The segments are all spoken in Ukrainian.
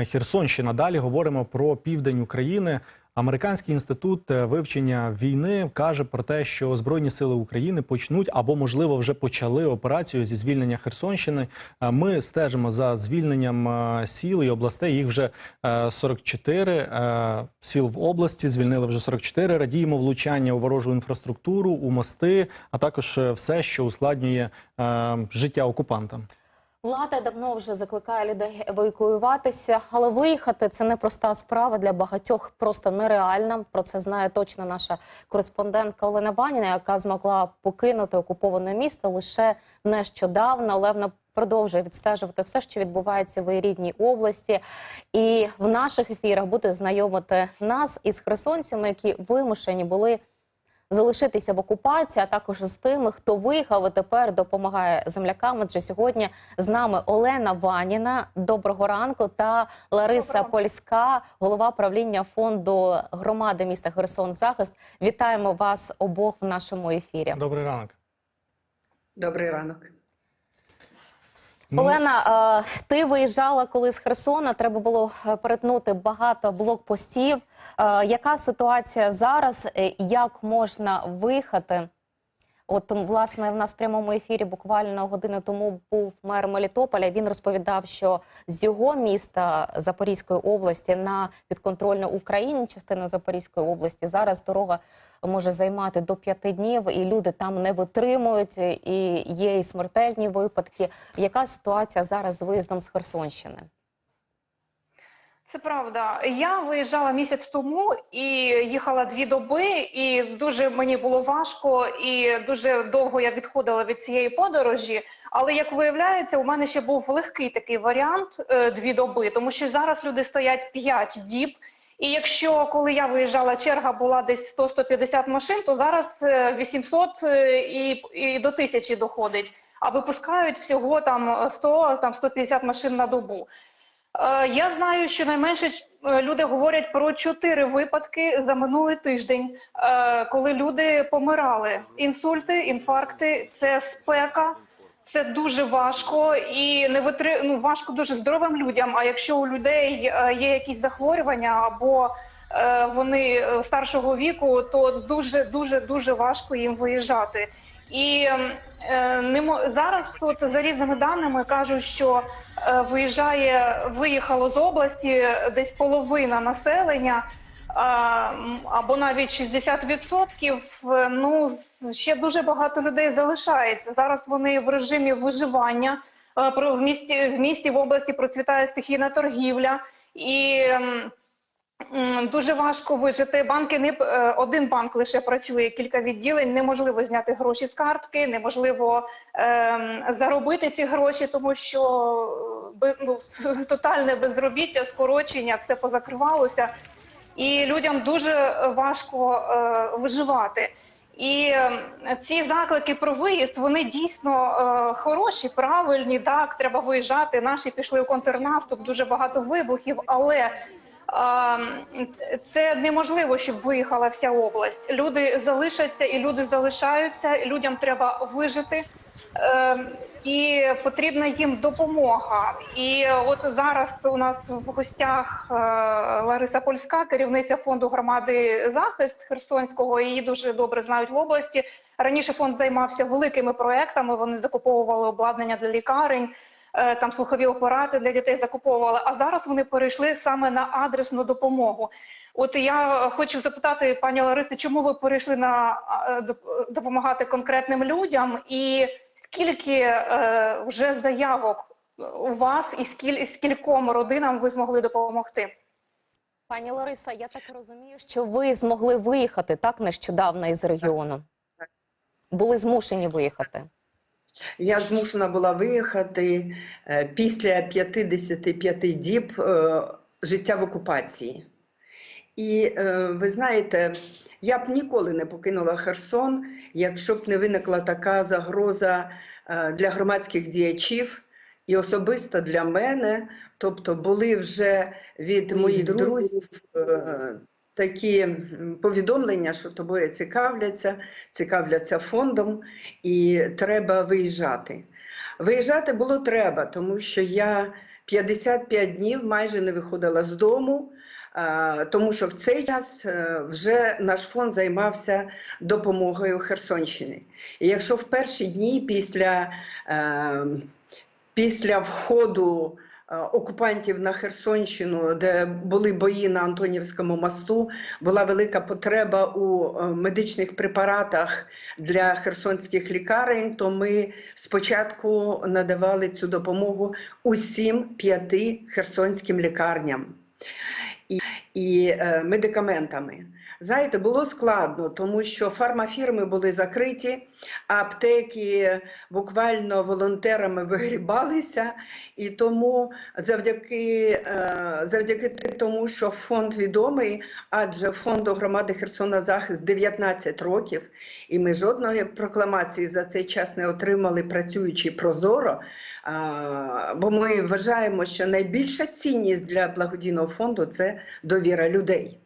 Е, Херсонщина. Далі говоримо про південь України. Американський інститут е, вивчення війни каже про те, що збройні сили України почнуть або, можливо, вже почали операцію зі звільнення Херсонщини. Е, Ми стежимо за звільненням сіл і областей. Їх вже е, 44 е, сіл в області. Звільнили вже 44. Радіємо влучання у ворожу інфраструктуру, у мости, а також все, що ускладнює життя окупанта. Влада давно вже закликає людей евакуюватися, але виїхати це непроста справа для багатьох, просто нереальна. Про це знає точно наша кореспондентка Олена Ваніна, яка змогла покинути окуповане місто лише нещодавно. Але вона продовжує відстежувати все, що відбувається в її рідній області. І в наших ефірах буде знайомити нас із херсонцями, які вимушені були залишитися в окупації, а також з тими, хто виїхав і тепер допомагає землякам. Отже, сьогодні з нами Олена Ваніна. Доброго ранку та Лариса Доброго. Польська, голова правління фонду громади міста Херсон Захист. Вітаємо вас обох в нашому ефірі. Добрий ранок. Добрий ранок. Ну, Олена, е, ти виїжджала коли з Херсона. Треба було е, перетнути багато блокпостів. Е, Яка ситуація зараз? Як можна виїхати? От власне в нас в прямому ефірі буквально годину тому був мер Мелітополя. Він розповідав, що з його міста Запорізької області на підконтрольну Україні частину Запорізької області зараз дорога може займати до п'яти днів, і люди там не витримують, і є і смертельні випадки. Яка ситуація зараз з виїздом з Херсонщини? Це правда. Я виїжджала місяць тому і їхала дві доби, і дуже мені було важко, і дуже довго я відходила від цієї подорожі. Але як виявляється, у мене ще був легкий такий варіант е, дві доби, тому що зараз люди стоять п'ять діб. І якщо коли я виїжджала, черга була десь 100-150 машин, то зараз е, 800 е, і, і до тисячі доходить. А випускають всього там 100, там 150 машин на добу. Е, Я знаю, що найменше е, люди говорять про чотири випадки за минулий тиждень, е, коли люди помирали. Інсульти, інфаркти, це спека, це дуже важко і не витри... ну, важко дуже здоровим людям. А якщо у людей є якісь захворювання або вони старшого віку, то дуже дуже дуже важко їм виїжджати. І ем, е, не зараз тут за різними даними кажуть, що е, виїжджає, виїхало з області десь половина населення, або навіть 60%. Е, Ну ще дуже багато людей залишається. Зараз вони в режимі виживання. Е, Про в місті в місті в області процвітає стихійна торгівля і. Ем, Дуже важко вижити. Банки не е, один банк лише працює, кілька відділень. Неможливо зняти гроші з картки, неможливо ем, заробити ці гроші, тому що е, ну, тотальне безробіття, скорочення, все позакривалося, і людям дуже е, важко е, виживати. І е, ці заклики про виїзд вони дійсно е, хороші, правильні. Так, треба виїжджати. Наші пішли у контрнаступ, дуже багато вибухів, але це неможливо, щоб виїхала вся область. Люди залишаться і люди залишаються. Людям треба вижити. Е, і потрібна їм допомога. І от зараз у нас в гостях е, Лариса Польська, керівниця фонду громади захист Херсонського. Її дуже добре знають в області. Раніше фонд займався великими проектами. Вони закуповували обладнання для лікарень, там слухові апарати для дітей закуповували. А зараз вони перейшли саме на адресну допомогу. От я хочу запитати пані Лариси, чому ви перейшли на е, допомагати конкретним людям, і скільки е, вже заявок у вас, і скіль, скільком родинам ви змогли допомогти? Пані Лариса, я так розумію, що ви змогли виїхати так нещодавно із регіону. Були змушені виїхати. Я змушена була виїхати е, після 55 діб е, життя в окупації. І е, ви знаєте, я б ніколи не покинула Херсон, якщо б не виникла така загроза для громадських діячів і особисто для мене. Тобто були вже від моїх друзів такі повідомлення, що тобою цікавляться, цікавляться фондом, і треба виїжджати. Виїжджати було треба, тому що я 55 днів майже не виходила з дому. Тому що в цей час е, вже наш фонд займався допомогою Херсонщини. І якщо в перші дні після, е, після входу окупантів на Херсонщину, де були бої на Антонівському мосту, була велика потреба у е, медичних препаратах для херсонських лікарень, то ми спочатку надавали цю допомогу усім п'яти херсонським лікарням і, і е, медикаментами. Знаєте, було складно, тому що фармафірми були закриті, аптеки буквально волонтерами вигрібалися, і тому завдяки, е, завдяки тому, що фонд відомий, адже фонду громади Херсона захист 19 років, і ми жодної прокламації за цей час не отримали, працюючи прозоро. Бо ми вважаємо, що найбільша цінність для благодійного фонду це довіра людей.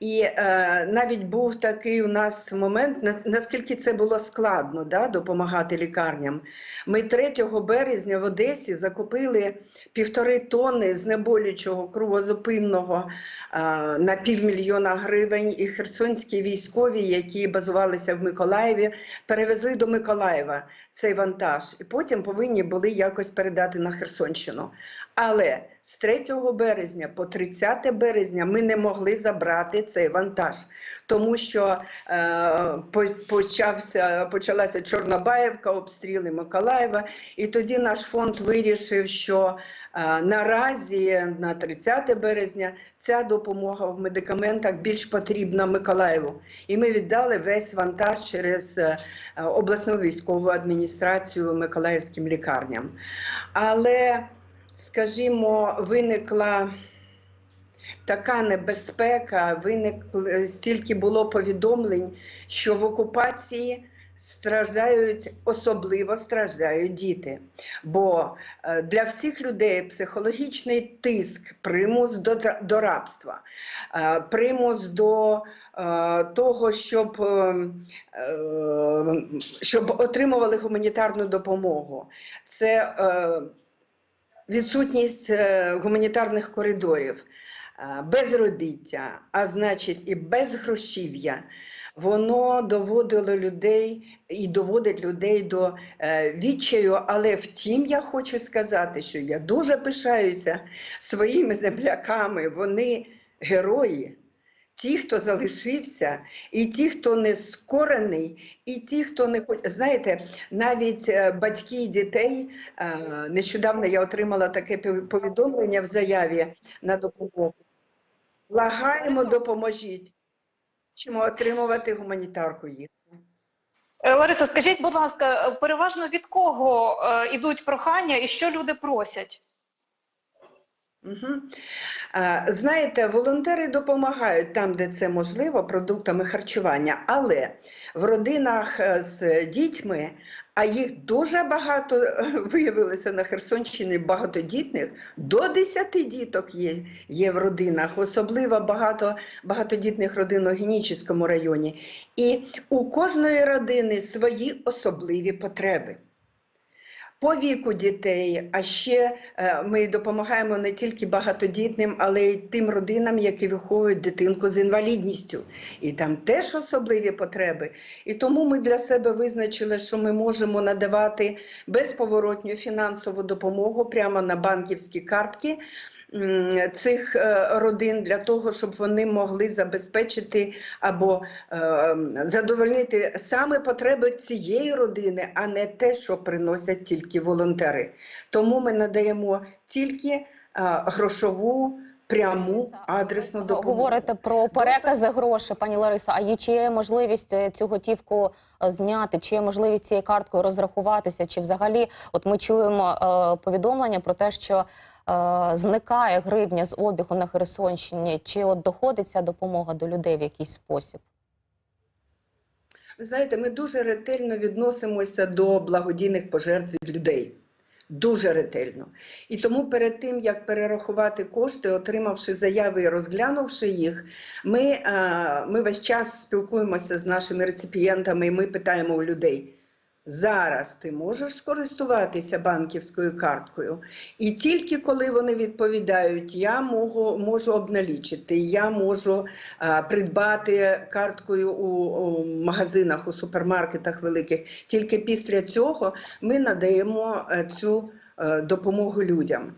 І е, навіть був такий у нас момент, на- наскільки це було складно да, допомагати лікарням. Ми 3 березня в Одесі закупили півтори тонни знеболючого кровозупинного е, на півмільйона гривень. І херсонські військові, які базувалися в Миколаєві, перевезли до Миколаєва цей вантаж. І потім повинні були якось передати на Херсонщину. Але з 3 березня по 30 березня ми не могли забрати цей вантаж, тому що е, почався, почалася Чорнобаївка, обстріли Миколаєва, і тоді наш фонд вирішив, що е, наразі на 30 березня ця допомога в медикаментах більш потрібна Миколаєву. І ми віддали весь вантаж через е, обласну військову адміністрацію Миколаївським лікарням. Але скажімо, виникла така небезпека, виникли стільки було повідомлень, що в окупації страждають, особливо страждають діти. Бо е, для всіх людей психологічний тиск, примус до, до рабства, е, примус до е, того, щоб, щоб отримували гуманітарну допомогу. Це відсутність е, гуманітарних коридорів, е, безробіття, а значить і безгрошів'я, воно доводило людей і доводить людей до е, відчаю. Але втім, я хочу сказати, що я дуже пишаюся своїми земляками. Вони герої. Ті, хто залишився, і ті, хто не скорений, і ті, хто не хоче. Знаєте, навіть е, батьки дітей е, нещодавно я отримала таке повідомлення в заяві на допомогу. Благаємо, допоможіть. Хочемо отримувати гуманітарку їх. Е, Лариса, скажіть, будь ласка, переважно від кого ідуть прохання і що люди просять? Угу. Знаєте, волонтери допомагають там, де це можливо, продуктами харчування, але в родинах е, з дітьми, а їх дуже багато е, виявилося на Херсонщині багатодітних, до 10 діток є, є в родинах, особливо багато багатодітних родин у Генічеському районі. І у кожної родини свої особливі потреби. По віку дітей, а ще е, ми допомагаємо не тільки багатодітним, але й тим родинам, які виховують дитинку з інвалідністю. І там теж особливі потреби. І тому ми для себе визначили, що ми можемо надавати безповоротню фінансову допомогу прямо на банківські картки цих е, родин для того, щоб вони могли забезпечити або е, задовольнити саме потреби цієї родини, а не те, що приносять тільки волонтери. Тому ми надаємо тільки е, грошову, пряму адресну допомогу. Говорите про перекази грошей, пані Лариса. А є чи є можливість цю готівку зняти? Чи є можливість цією карткою розрахуватися? Чи взагалі, от ми чуємо е, повідомлення про те, що зникає гривня з обігу на Херсонщині? Чи от доходить ця допомога до людей в якийсь спосіб? Ви знаєте, ми дуже ретельно відносимося до благодійних пожертв від людей. Дуже ретельно. І тому перед тим, як перерахувати кошти, отримавши заяви і розглянувши їх, ми, е, ми весь час спілкуємося з нашими реципієнтами і ми питаємо у людей, Зараз ти можеш скористуватися банківською карткою, і тільки коли вони відповідають, я можу, можу обналічити, я можу а, придбати карткою у, у магазинах, у супермаркетах великих. Тільки після цього ми надаємо е, цю е, допомогу людям.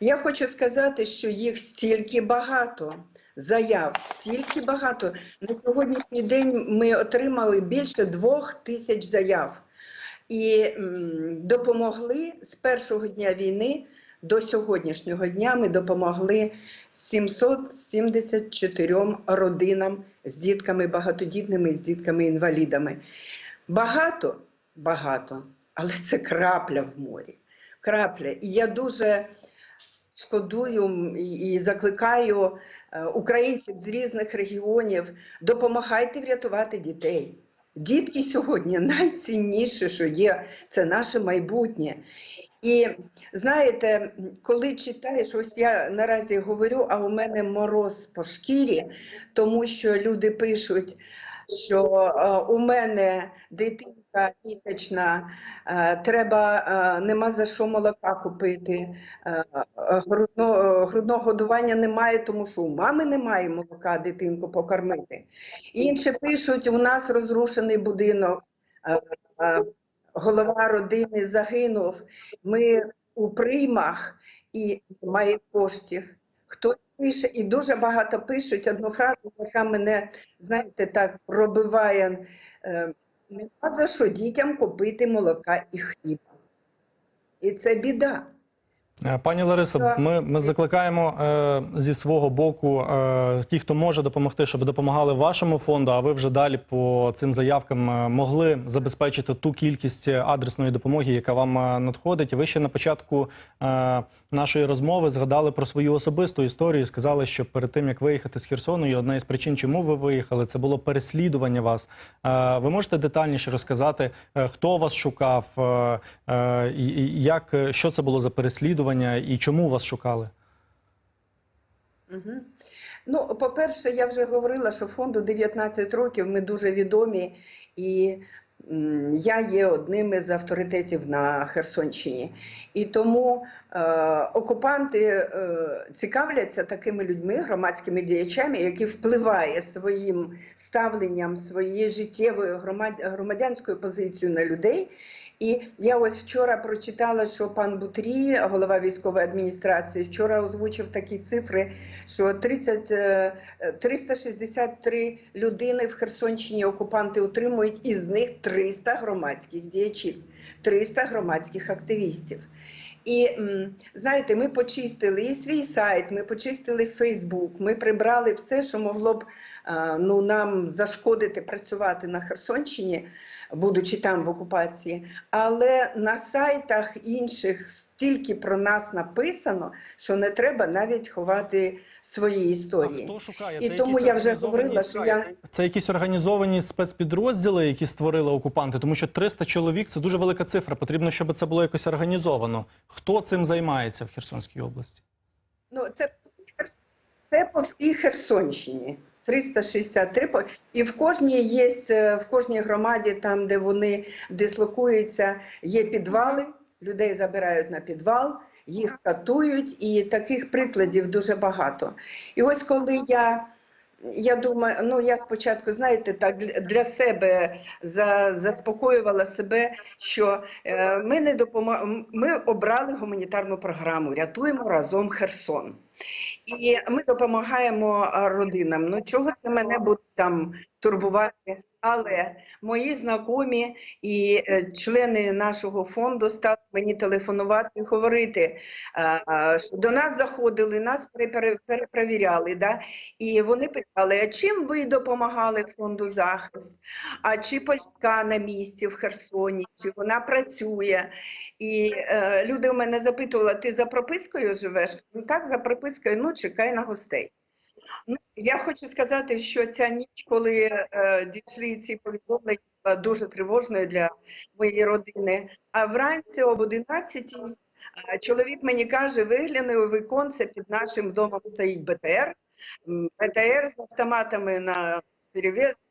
Я хочу сказати, що їх стільки багато. Заяв стільки багато. На сьогоднішній день ми отримали більше двох тисяч заяв і допомогли з першого дня війни до сьогоднішнього дня. Ми допомогли 774 родинам з дітками багатодітними, з дітками-інвалідами. Багато, багато, але це крапля в морі. Крапля. І я дуже шкодую і, закликаю е, українців з різних регіонів, допомагайте врятувати дітей. Дітки сьогодні найцінніше, що є, це наше майбутнє. І знаєте, коли читаєш, ось я наразі говорю, а у мене мороз по шкірі, тому що люди пишуть, що е, у мене дитинка місячна, е, треба, е, нема за що молока купити, е, грудно, грудного годування немає, тому що у мами немає молока дитинку покормити. Інші пишуть, у нас розрушений будинок, голова родини загинув, ми у приймах і немає коштів. Хтось пише, і дуже багато пишуть одну фразу, яка мене, знаєте, так пробиває. Нема за що дітям купити молока і хліба. І це біда. Е, Пані Ларисо, ми, ми закликаємо е, зі свого боку е, ті, хто може допомогти, щоб допомагали вашому фонду. А ви вже далі по цим заявкам е, могли забезпечити ту кількість адресної допомоги, яка вам е, надходить. Ви ще на початку е, нашої розмови згадали про свою особисту історію. Сказали, що перед тим як виїхати з Херсону, і одна із причин, чому ви виїхали, це було переслідування вас. Е, ви можете детальніше розказати, е, хто вас шукав, е, як що це було за переслідування і чому вас шукали? Угу. Ну, по-перше, я вже говорила, що фонду 19 років ми дуже відомі, і я є одним із авторитетів на Херсонщині. І тому е, окупанти е, цікавляться такими людьми, громадськими діячами, які впливає своїм ставленням, своєю життєвою громадянською позицією на людей. І я ось вчора прочитала, що пан Бутрі, голова військової адміністрації, вчора озвучив такі цифри, що 30, е, 363 людини в Херсонщині окупанти утримують, із них 300 громадських діячів, 300 громадських активістів. І знаєте, ми почистили і свій сайт, ми почистили Фейсбук, ми прибрали все, що могло б е, ну, нам зашкодити працювати на Херсонщині, будучи там в окупації. Але на сайтах інших стільки про нас написано, що не треба навіть ховати свої історії. А хто шукає? І Це тому я вже говорила, що я Це якісь організовані спецпідрозділи, які створили окупанти, тому що 300 чоловік це дуже велика цифра. Потрібно, щоб це було якось організовано. Хто цим займається в Херсонській області? Ну, це, по це по всій Херсонщині. 363 по- і в кожній є е, в кожній громаді, там де вони дислокуються, є підвали. Людей забирають на підвал, їх катують, і таких прикладів дуже багато. І ось коли я. Я думаю, ну я спочатку, знаєте, так для- себе за, заспокоювала себе, що е, ми не допомо... ми обрали гуманітарну програму Рятуємо разом Херсон. І ми допомагаємо родинам. Ну чого це мене буде там турбувати? Але мої знайомі і е, члени нашого фонду стали мені телефонувати і говорити, а, що до нас заходили, нас перепровіряли. Да? І вони питали, а чим ви допомагали фонду захист? А чи Польська на місці в Херсоні, чи вона працює? І е, люди у мене запитували, ти за пропискою живеш? Ну так, за пропискою, ну чекай на гостей. Ну, я хочу сказати, що ця ніч, коли е, дійшли ці повідомлення, була дуже тривожною для моєї родини. А вранці об 11 е, чоловік мені каже, вигляни у віконце, під нашим домом стоїть БТР, БТР з автоматами на перевіз.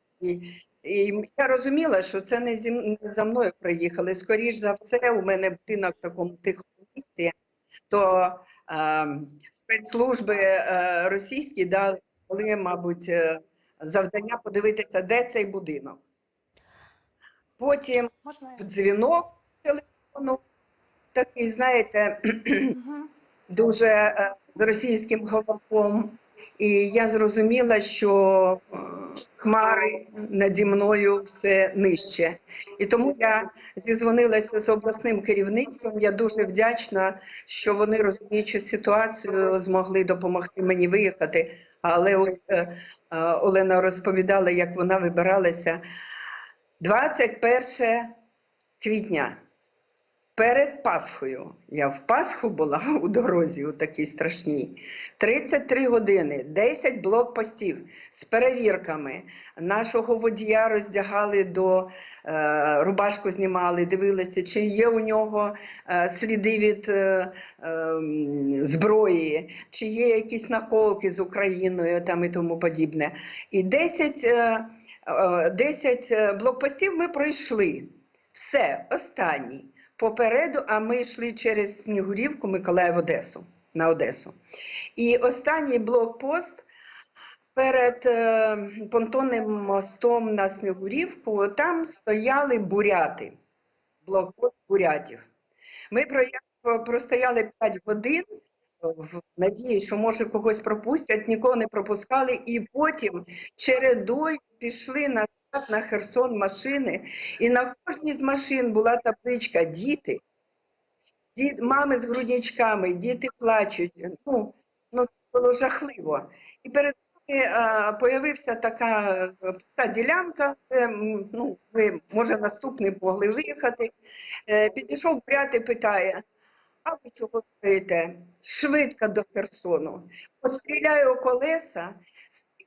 І я розуміла, що це не зі не за мною приїхали. Скоріш за все, у мене будинок в такому тихому місці, то спецслужби е, російські дали, мабуть, е, завдання подивитися, де цей будинок. Потім дзвінок телефону, такий, знаєте, дуже е, з російським говорком. І я зрозуміла, що е, хмари наді мною все нижче. І тому я зізвонилася з обласним керівництвом. Я дуже вдячна, що вони розуміючи ситуацію, змогли допомогти мені виїхати. Але ось е, е, Олена розповідала, як вона вибиралася 21 квітня. Перед Пасхою. Я в Пасху була у дорозі у такій страшній. 33 години, 10 блокпостів з перевірками. Нашого водія роздягали до е, рубашку знімали, дивилися, чи є у нього е, сліди від е, е, зброї, чи є якісь наколки з Україною там і тому подібне. І 10, е, е, 10 е, блокпостів ми пройшли. Все, останній попереду, а ми йшли через Снігурівку, Миколаїв, Одесу, на Одесу. І останній блокпост перед е, понтонним мостом на Снігурівку, там стояли буряти, блокпост бурятів. Ми простояли 5 годин в надії, що може когось пропустять, нікого не пропускали, і потім чередою пішли назад на Херсон машини, і на кожній з машин була табличка Діти, Ді- мами з грудничками, діти плачуть. Ну, ну це було жахливо. І перед нами а, появився така пуста ділянка, де ну, ви, може, наступний могли виїхати. Е, підійшов брат і питає: а ви чого стоїте? Швидко до Херсону. Постріляю колеса,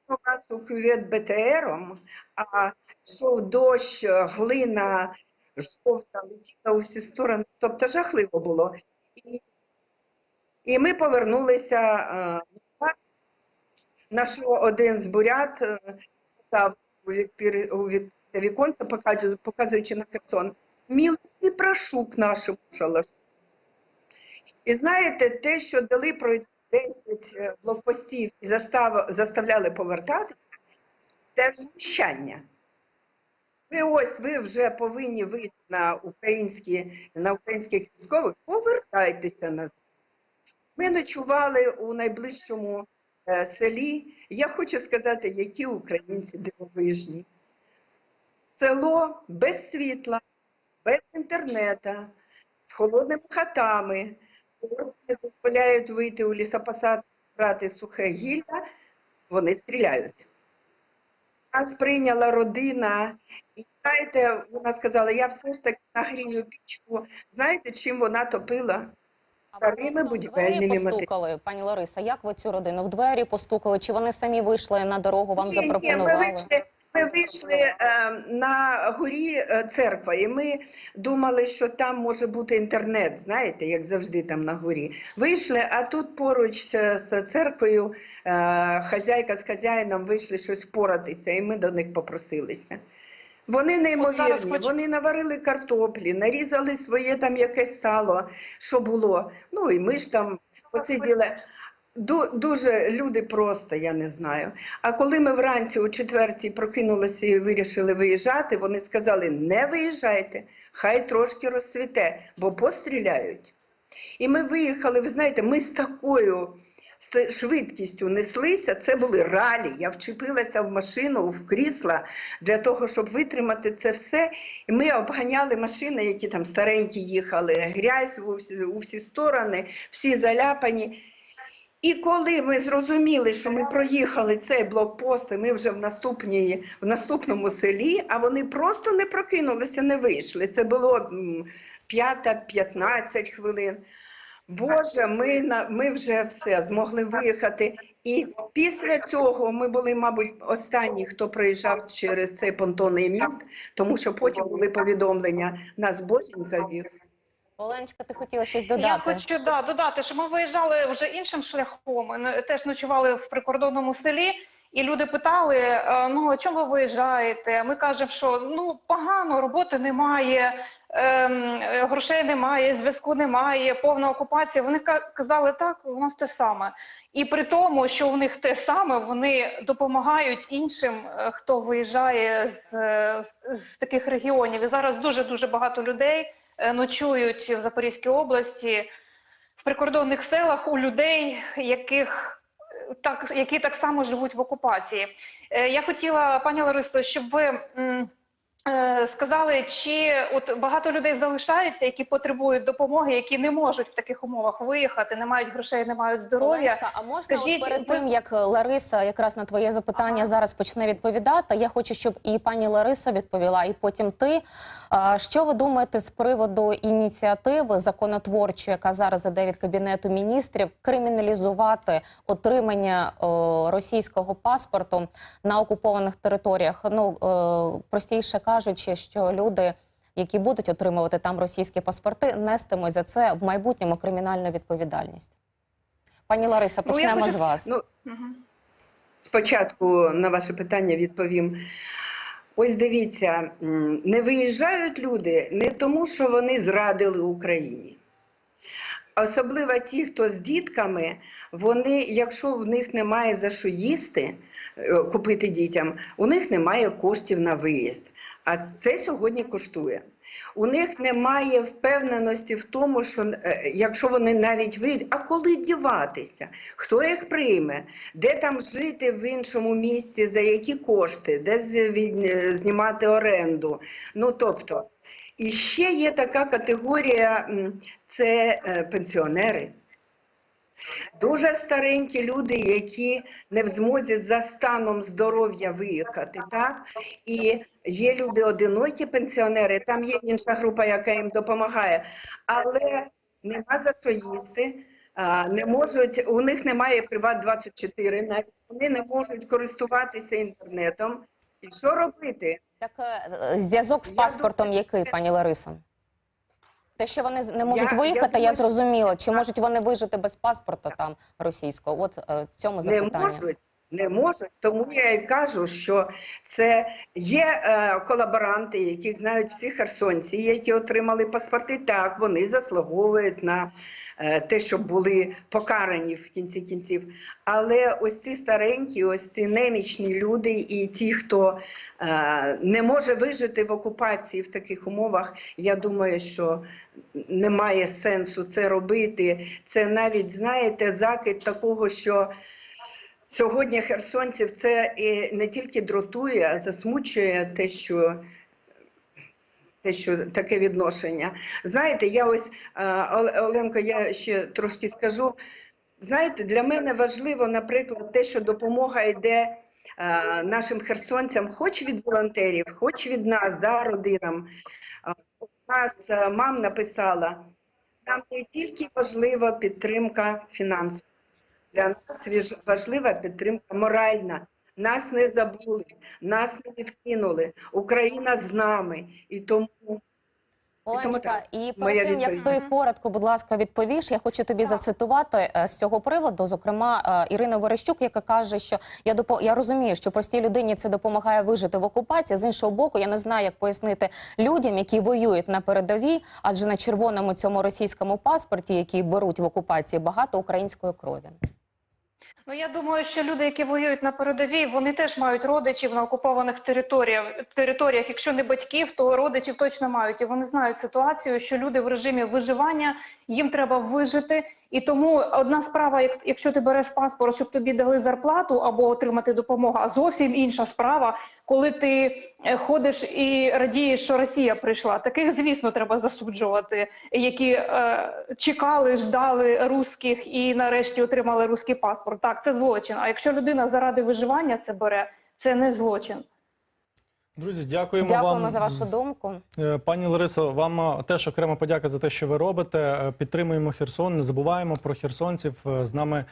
вас у кювет БТРом, а йшов дощ, глина жовта, летіла у всі сторони. Тобто жахливо було. І, і ми повернулися е, на що один з бурят е, став у віконце, показуючи, на Херсон. Мілості прошу к нашому шалашу. І знаєте, те, що дали про 10 е, блокпостів і застав, заставляли повертатися, це теж знущання. Ви ось ви вже повинні вийти на українські, на українських військових, повертайтеся назад. Ми ночували у найближчому е, селі. Я хочу сказати, які українці дивовижні. Село без світла, без інтернету, з холодними хатами, не дозволяють вийти у лісопосад, брати сухе гілля, вони стріляють. Нас прийняла родина, і знаєте, вона сказала, я все ж таки нагрію пічку. Знаєте, чим вона топила? Старими будівельними матеріалами. постукали, пані Лариса. Як ви цю родину в двері постукали? Чи вони самі вийшли на дорогу? Вам Ні, запропонували? Ні, ми вийшли, ми вийшли е, на горі е, церква, і ми думали, що там може бути інтернет, знаєте, як завжди там на горі. Вийшли, а тут поруч з, церквою е, хазяйка з хазяїном вийшли щось поратися, і ми до них попросилися. Вони неймовірні, хочу- вони наварили картоплі, нарізали своє там якесь сало, що було. Ну і ми ж там посиділи. Ду- Дуже люди просто, я не знаю. А коли ми вранці о четвертій прокинулися і вирішили виїжджати, вони сказали: не виїжджайте, хай трошки розцвіте, бо постріляють. І ми виїхали, ви знаєте, ми з такою швидкістю неслися. Це були ралі. Я вчепилася в машину, в крісла для того, щоб витримати це все. І ми обганяли машини, які там старенькі їхали, грязь у всі, у всі сторони, всі заляпані. І коли ми зрозуміли, що ми проїхали цей блокпост, і ми вже в, наступній, в наступному селі, а вони просто не прокинулися, не вийшли. Це було м, п'ята, 15 хвилин. Боже, ми, ми вже все змогли виїхати. І після цього ми були, мабуть, останні, хто проїжджав через цей понтонний міст, тому що потім були повідомлення нас Боженька вів. Оленочка, ти хотіла щось додати? Я хочу да, додати, що ми виїжджали вже іншим шляхом. Ми теж ночували в прикордонному селі, І люди питали: е, ну а чому ви виїжджаєте? Ми кажемо, що ну погано, роботи немає, ем, грошей немає, зв'язку немає, повна окупація. Вони ка- казали, так, у нас те саме. І при тому, що у них те саме, вони допомагають іншим, е, хто виїжджає з, е, з таких регіонів. І зараз дуже дуже багато людей ночують в Запорізькій області в прикордонних селах у людей, яких е, так які так само живуть в окупації. Е, Я хотіла, пані Ларисо, щоб ви. е, Сказали, чи от багато людей залишається, які потребують допомоги, які не можуть в таких умовах виїхати, не мають грошей, не мають здоров'я. А можна Скажіть, от перед ви- тим, як Лариса якраз на твоє запитання Ага. зараз почне відповідати, я хочу, щоб і пані Лариса відповіла, і потім ти. Що ви думаєте з приводу ініціативи законотворчої, яка зараз іде від кабінету міністрів, криміналізувати отримання о, російського паспорту на окупованих територіях? Ну е, простіше кажучи, що люди. Які будуть отримувати там російські паспорти, нестимуть за це в майбутньому кримінальну відповідальність. Пані Лариса, Ну, почнемо хочу- з вас. Ну, Мгм. Спочатку на ваше питання відповім. Ось дивіться, не виїжджають люди не тому, що вони зрадили Україні. Особливо ті, хто з дітками, вони, якщо в них немає за що їсти, е, купити дітям, у них немає коштів на виїзд. А це сьогодні коштує. У них немає впевненості в тому, що е, якщо вони навіть вийдуть, а коли діватися? Хто їх прийме? Де там жити в іншому місці, за які кошти, де е, знімати оренду? Ну тобто, і ще є така категорія це е, пенсіонери. Дуже старенькі люди, які не в змозі за станом здоров'я виїхати, так? І є люди одинокі пенсіонери, там є інша група, яка їм допомагає, але нема за що їсти. Не можуть, у них немає Приват 24 навіть вони не можуть користуватися інтернетом. І що робити? Так е, зв'язок з паспортом думаю, який, пані Лариса? Те, що вони не можуть Я- виїхати, я, думаю, я зрозуміла. Чи можуть вони вижити без паспорта там російського? От е, в цьому Не можуть, не можуть. Тому я і кажу, що це є е, колаборанти, яких знають всі херсонці, які отримали паспорти. Так, вони заслуговують на те, щоб були покарані в кінці кінців. Але ось ці старенькі, ось ці немічні люди, і ті, хто е, не може вижити в окупації в таких умовах, я думаю, що немає сенсу це робити. Це навіть, знаєте, закид такого, що. Сьогодні херсонців це не тільки дратує, а засмучує те, що, те, що таке відношення. Знаєте, я ось, е, Оленко, я ще трошки скажу. Знаєте, для мене важливо, наприклад, те, що допомога йде е, нашим херсонцям, хоч від волонтерів, хоч від нас, да, родинам. Е, У нас мам написала, нам не тільки важлива підтримка фінансова. Для нас важлива підтримка моральна. Нас не забули, нас не відкинули. Україна з нами. І тому Оленочка, і перед тим, як ти коротко, будь ласка, відповіш, я хочу тобі зацитувати е, з цього приводу, зокрема, е, Ірина Верещук, яка каже, що я допо... я розумію, що простій людині це допомагає вижити в окупації. З іншого боку, я не знаю, як пояснити людям, які воюють на передовій, адже на червоному цьому російському паспорті, який беруть в окупації, багато української крові. Ну я думаю, що люди, які воюють на передовій, вони теж мають родичів на окупованих територіях. Територіях, якщо не батьків, то родичів точно мають. І вони знають ситуацію, що люди в режимі виживання їм треба вижити. І тому одна справа, як якщо ти береш паспорт, щоб тобі дали зарплату або отримати допомогу, а зовсім інша справа, коли ти е, ходиш і радієш, що Росія прийшла. Таких, звісно, треба засуджувати, які е, чекали, ждали русських і нарешті отримали русський паспорт. Так, це злочин. А якщо людина заради виживання це бере, це не злочин. Друзі, дякуємо, Дякуємо вам за вашу думку. Е, Пані Ларисо, вам е, теж окрема подяка за те, що ви робите. Е, Підтримуємо Херсон, не забуваємо про херсонців. З нами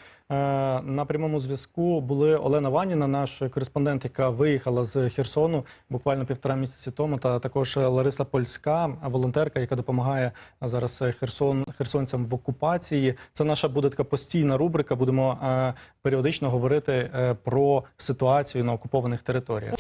на прямому зв'язку були Олена Ваніна, наш кореспондент, яка виїхала з Херсону буквально півтора місяці тому. Та також Лариса Польська, волонтерка, яка допомагає зараз Херсон херсонцям в окупації. Це наша буде така постійна рубрика. Будемо періодично говорити про ситуацію на окупованих територіях.